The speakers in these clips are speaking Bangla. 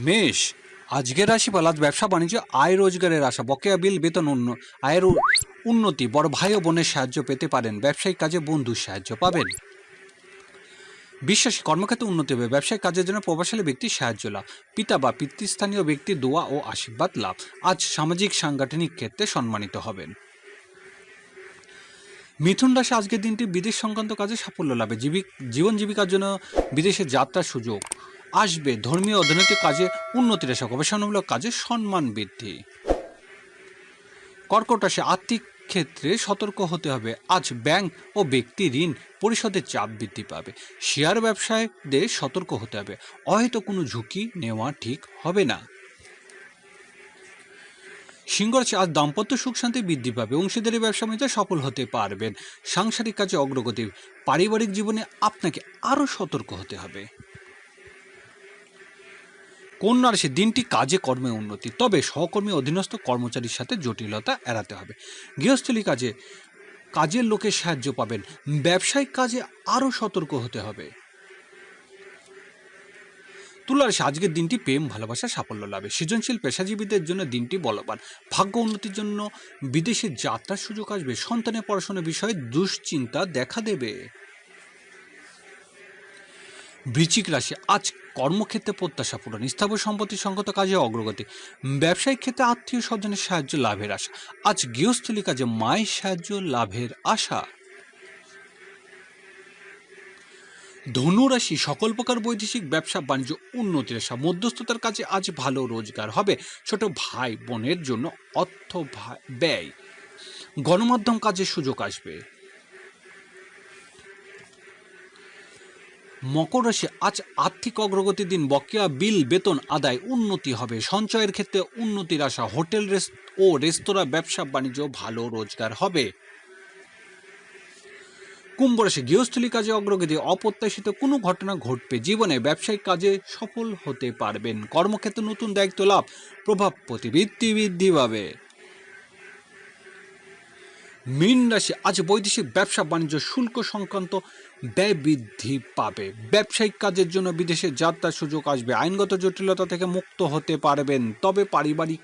মেষ আজকের রাশি আজ ব্যবসা, বাণিজ্য, আয়, রোজগারের আশা, বকেয়া বিল, বেতন উন্ন, আয়ের উন্নতি, বড় ভাই ও বোনের সাহায্য পেতে পারেন, ব্যবসায়িক কাজে বন্ধুর সাহায্য পাবেন। বিশ্বাসী, কর্মক্ষেত্রে উন্নতি হবে, ব্যবসায়িক কাজের জন্য প্রভাবশালী ব্যক্তির সাহায্য লাভ, পিতা বা পিতৃস্থানীয় ব্যক্তির দোয়া ও আশীর্বাদ লাভ। আজ সামাজিক, সাংগঠনিক ক্ষেত্রে সম্মানিত হবেন। মিথুন রাশি, আজকের দিনটি বিদেশ সংক্রান্ত কাজে সাফল্য লাভে, জীবিক, জীবন জীবিকার জন্য বিদেশে যাত্রার সুযোগ। আসবে। ধর্মীয় অর্থনৈতিক কাজে উন্নতির আশা, গবেষণামূলক কাজে সম্মান বৃদ্ধি। কর্কট রাশি আর্থিক ক্ষেত্রে সতর্ক হতে হবে। আজ ব্যাংক ও ব্যক্তি ঋণ পরিশোধের চাপ বৃদ্ধি পাবে। শেয়ার ব্যবসায়ীদের সতর্ক হতে হবে। হয়তো কোনো ঝুঁকি নেওয়া ঠিক হবে না। সিংহ রাশি আজ দাম্পত্য সুখ শান্তি বৃদ্ধি পাবে। অংশীদারি ব্যবসা বাণিজ্যে সফল হতে পারবেন। সাংসারিক কাজে অগ্রগতি, পারিবারিক জীবনে আপনাকে আরও সতর্ক হতে হবে। কন্যা রাশি দিনটি কাজে কর্মে উন্নতি, তবে সহকর্মী অধীনস্থ কর্মচারীর সাথে জটিলতা এড়াতে হবে। গৃহস্থলী কাজে, কাজের লোকে সাহায্য পাবেন। ব্যবসায়িক কাজে আরও সতর্ক হতে হবে। তুলা রাশি আজকের দিনটি প্রেম, ভালোবাসা, সাফল্য লাভে। সৃজনশীল পেশাজীবীদের জন্য দিনটি বলবান। ভাগ্য উন্নতির জন্য বিদেশে যাত্রার সুযোগ আসবে। সন্তানের পড়াশোনার বিষয়ে দুশ্চিন্তা দেখা দেবে। বৃশ্চিক রাশি, আজ কর্মক্ষেত্রে প্রত্যাশা পূরণ, স্থাবর সম্পত্তি সংগত কাজে অগ্রগতি, ব্যবসায়িক ক্ষেত্রে আত্মীয় স্বজনের সাহায্য, লাভের আশা। আজ গৃহস্থলী কাজে মায়ের সাহায্য, লাভের আশা। ধনুরাশি, সকল প্রকার বৈদেশিক ব্যবসা, বাণিজ্য উন্নতির আশা। মধ্যস্থতার কাজে আজ ভালো রোজগার হবে। ছোট ভাই বোনের জন্য অর্থ ব্যয়। গণমাধ্যম কাজের সুযোগ আসবে। মকর রাশি আজ আর্থিক অগ্রগতির দিন। বকেয়া বিল, বেতন আদায় উন্নতি হবে। সঞ্চয়ের ক্ষেত্রে উন্নতির আশা। হোটেল ও রেস্তোরাঁ, ব্যবসা, বাণিজ্য ভালো রোজগার হবে। কুম্ভ রাশি গৃহস্থলী কাজে অগ্রগতি। অপ্রত্যাশিত কোনো ঘটনা ঘটবে। জীবনে ব্যবসায়িক কাজে সফল হতে পারবেন। কর্মক্ষেত্রে নতুন দায়িত্ব লাভ। প্রভাব প্রতিবৃত্তি বৃদ্ধি পাবে। মীন রাশি আজ বৈদেশিক ব্যবসা বাণিজ্য শুল্ক সংক্রান্ত ব্যয় বৃদ্ধি পাবে। ব্যবসায়িক কাজের জন্য বিদেশে যাত্রার সুযোগ আসবে। আইনগত জটিলতা থেকে মুক্ত হতে পারবেন, তবে পারিবারিক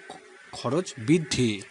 খরচ বৃদ্ধি।